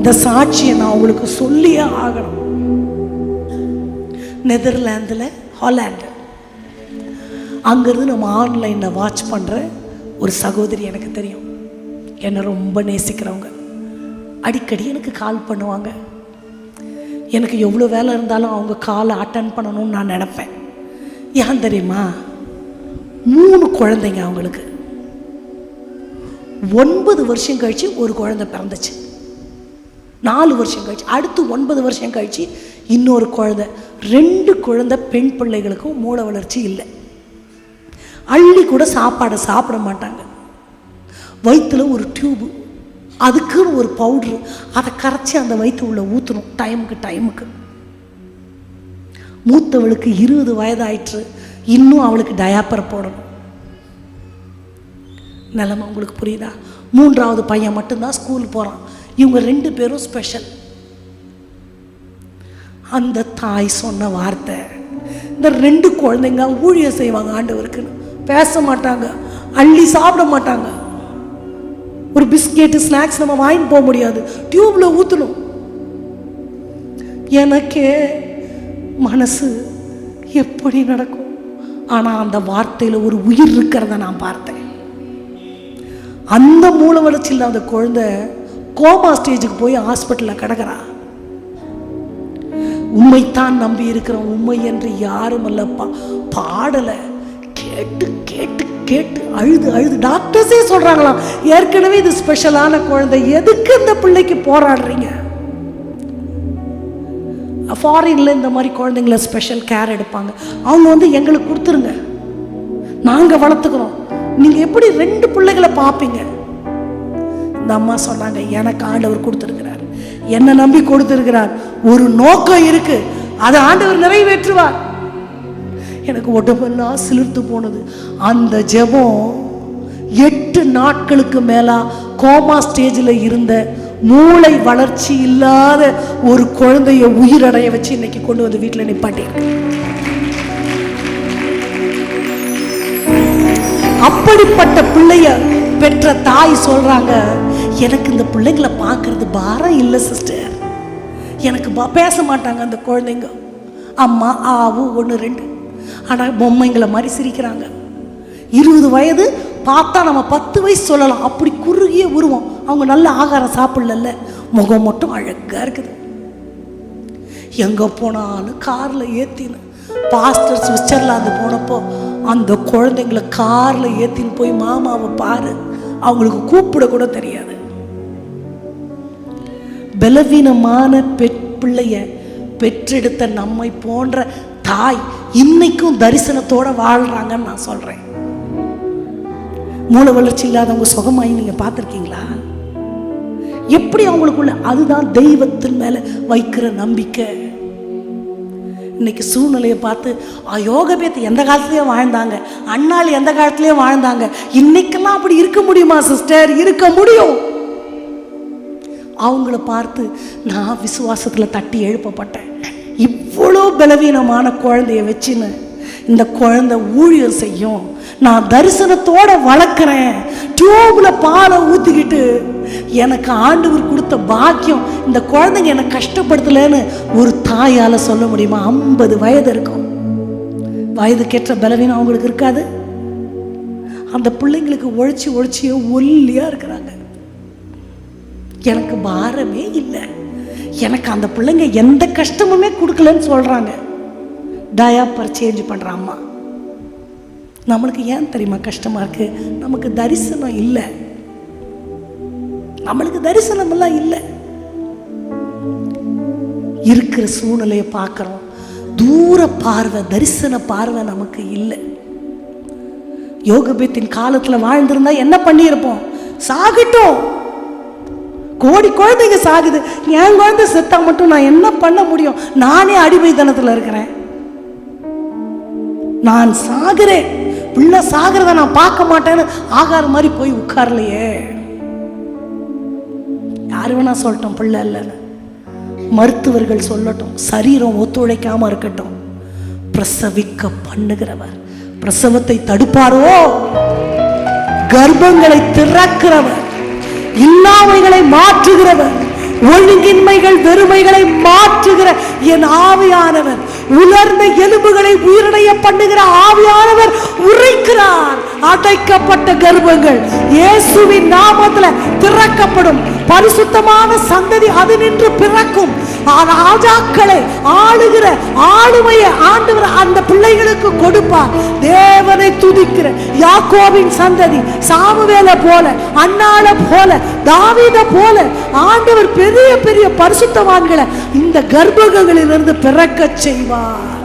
இந்த சாட்சியை நான் உங்களுக்கு சொல்லியே ஆகணும். நெதர்லாந்தில் ஹாலாண்டு. அங்கேருந்து நம்ம ஆன்லைனில் வாட்ச் பண்ணுற ஒரு சகோதரி எனக்கு தெரியும். என்னை ரொம்ப நேசிக்கிறவங்க. அடிக்கடி எனக்கு கால் பண்ணுவாங்க. எனக்கு எவ்வளோ வேலை இருந்தாலும் அவங்க காலை அட்டன் பண்ணணும்னு நான் நினப்பேன். ஏன் தெரியுமா? மூணு குழந்தைங்க அவங்களுக்கு. ஒன்பது வருஷம் கழித்து ஒரு குழந்தை பிறந்துச்சு. நாலு வருஷம் கழிச்சு அடுத்து ஒன்பது வருஷம் கழிச்சு இன்னொரு குழந்தை. ரெண்டு குழந்தை பெண் பிள்ளைகளுக்கும் மூளை வளர்ச்சி இல்லை. அள்ளி கூட சாப்பாடை சாப்பிட மாட்டாங்க. வயிற்றுல ஒரு டியூபு அதுக்குன்னு ஒரு பவுட்ரு அதை கரைச்சி அந்த வயிற்று உள்ள ஊற்றணும் டைமுக்கு டைமுக்கு மூத்தவளுக்கு இருபது வயதாயிற்று. இன்னும் அவளுக்கு டயாப்பர் போடணும். நிலமை உங்களுக்கு புரியுதா? மூன்றாவது பையன் மட்டும்தான் ஸ்கூல் போகிறான் இவங்க ரெண்டு பேரும் ஸ்பெஷல் அந்த தாய் சொன்ன வார்த்தை இந்த ரெண்டு குழந்தைங்க ஊழியம் செய்வாங்க ஆண்டவருக்குன்னு பேச மாட்டாங்க அள்ளி சாப்பிட மாட்டாங்க. ஒரு பிஸ்கெட்டு ஸ்நாக்ஸ் நம்ம வாங்கிட்டு போக முடியாது. டியூப்ல ஊற்றணும் எனக்கே மனசு எப்படி நடக்கும்? ஆனால் அந்த வார்த்தையில் ஒரு உயிர் இருக்கிறத நான் பார்த்தேன். அந்த மூல வளர்ச்சி அந்த குழந்தை கோமா ஸ்டேஜுக்கு போய் ஹாஸ்பிட்டலில் கிடக்கிறா. உண்மைத்தான் நம்பி இருக்கிறோம் உண்மை என்று யாரும் அல்லப்பா பாடலை கேட்டு கேட்டு கேட்டு அழுது அழுது டாக்டர்ஸே சொல்கிறாங்களாம் ஏற்கனவே இது ஸ்பெஷலான குழந்தை எதுக்கு இந்த பிள்ளைக்கு போராடுறீங்க? ஃபாரின்ல இந்த மாதிரி குழந்தைங்கள ஸ்பெஷல் கேர் எடுப்பாங்க. அவங்க வந்து எங்களுக்கு கொடுத்துருங்க. நாங்கள் வளர்த்துக்கிறோம். நீங்கள் எப்படி ரெண்டு பிள்ளைகளை பார்ப்பீங்க அந்த அம்மா சொன்னாங்க எனக்கு ஆண்டவர் கொடுத்துருக்கிறார். என்ன நம்பி கொடுத்துருக்கிறார். ஒரு நோக்கம் இருக்கு. அதை ஆண்டவர் நிறைவேற்றுவார். எனக்கு உடம்பெல்லாம் சிலிர்த்து போனது. அந்த ஜெபம் எட்டு நாட்களுக்கு மேலா கோமா ஸ்டேஜில் இருந்த மூளை வளர்ச்சி இல்லாத ஒரு குழந்தைய உயிரடைய வச்சு இன்னைக்கு கொண்டு வந்து வீட்டில் நிப்பாட்டியிருக்கு. அப்படிப்பட்ட பிள்ளைய பெற்ற தாய் சொல்றாங்க எனக்கு இந்த பிள்ளைங்களை பார்க்கறது பாரம் இல்லை சிஸ்டர் எனக்கு பேச மாட்டாங்க அந்த குழந்தைங்க. அம்மா ஆவு ஒன்று ரெண்டு. ஆனால் பொம்மைங்களை மாதிரி சிரிக்கிறாங்க. இருபது வயது பார்த்தா நம்ம பத்து வயசு சொல்லலாம். அப்படி குறுகிய உருவம். அவங்க நல்ல ஆகாரம் சாப்பிடல முகம் மட்டும் அழகாக இருக்குது. எங்கே போனாலும் காரில் ஏற்றினேன் பாஸ்டர் சுவிட்சர்லாந்து போனப்போ அந்த குழந்தைங்களை காரில் ஏற்றின்னு போய் மாமாவை பாரு. அவங்களுக்கு கூப்பிட கூட தெரியாது. பலவீனமான பெற் பிள்ளைய பெற்றெடுத்த நம்மை போன்ற தாய் இன்னைக்கும் தரிசனத்தோட வாழ்றாங்கன்னு நான் சொல்றேன். மூளை வளர்ச்சி இல்லாதவங்க சுகமாயி நீங்க பார்த்துருக்கீங்களா? எப்படி அவங்களுக்குள்ள அதுதான் தெய்வத்தின் மேல வைக்கிற நம்பிக்கை? இன்னைக்கு சூழ்நிலையை பார்த்து "ஆ, யோகபேத் எந்த காலத்துலயும் வாழ்ந்தாங்க. அண்ணாள் எந்த காலத்துலயும் வாழ்ந்தாங்க. இன்னைக்கெல்லாம் அப்படி இருக்க முடியுமா சிஸ்டர்? இருக்க முடியும். அவங்கள பார்த்து நான் விசுவாசத்தில் தட்டி எழுப்பப்பட்டேன். இவ்வளோ பலவீனமான குழந்தைய வச்சுன்னு இந்த குழந்தை ஊழியம் செய்யும். நான் தரிசனத்தோட வளர்க்குறேன். டியூபில் பாலை ஊற்றிக்கிட்டு எனக்கு ஆண்டவர் கொடுத்த பாக்கியம் இந்த குழந்தைங்க என்னை கஷ்டப்படுத்தலைன்னு ஒரு தாயால் சொல்ல முடியுமா? ஐம்பது வயது இருக்கும். வயதுக்கேற்ற பலவீனம் அவங்களுக்கு இருக்காது. அந்த பிள்ளைங்களுக்கு ஒழிச்சு ஒழிச்சியோ ஒல்லியாக இருக்கிறாங்க. எனக்கு பாரமே இல்லை. எனக்கு அந்த பிள்ளைங்க எந்த கஷ்டமுமே கொடுக்கலன்னு சொல்கிறாங்க டயாப்பர் சேஞ்ச் பண்ணுற அம்மா. நம்மளுக்கு ஏன் தெரியுமா கஷ்டமாக இருக்கு? நமக்கு தரிசனம் இல்லை. நம்மளுக்கு தரிசனம் எல்லாம் இல்லை. இருக்கிற சூழ்நிலையை பார்க்குறோம். தூர பார்வை தரிசன பார்வை நமக்கு இல்லை. யோகபீத்தின் காலத்தில் வாழ்ந்திருந்தா என்ன பண்ணியிருப்போம்? சாகட்டும். கோடி குழந்தைங்க சாகுது. என் குழந்தை செத்தா மட்டும் நான் என்ன பண்ண முடியும்? நானே அடிமைத்தனத்தில் இருக்கிறேன். நான் சாகுறேன். பிள்ளை சாகிறத நான் பார்க்க மாட்டேன்னு ஆகார மாதிரி போய் உட்காரலையே. யாரு வேணா சொல்லட்டும் பிள்ளை இல்லைன்னு. மருத்துவர்கள் சொல்லட்டும் சரீரம் ஒத்துழைக்காம இருக்கட்டும். பிரசவிக்க பண்ணுகிறவர் பிரசவத்தை தடுப்பாரோ? கர்ப்பங்களை திறக்கிறவர். இல்லாமைகளை மாற்றுகிறவர் ஒழுங்கின்மைகள் வெறுமைகளை மாற்றுகிற என் ஆவியானவர் உலர்ந்த எலும்புகளை உயிரடைய பண்ணுகிற ஆவியானவர் உரைக்கிறார். அடைக்கப்பட்ட கர்ப்பங்கள் இயேசுவின் நாமத்துல திறக்கப்படும். பரிசுத்தமான சந்ததி அது நின்று பிறக்கும். ராஜாக்களை ஆளுகிற ஆளுமையை ஆண்டவர் அந்த பிள்ளைகளுக்கு கொடுப்பார். தேவனை துதிக்கிற யாக்கோவின் சந்ததி சாமுவேல போல அண்ணால போல தாவீத போல ஆண்டவர் பெரிய பெரிய பரிசுத்தவான்களை இந்த கர்ப்பங்களிலிருந்து பிறக்கச் செய்வார்.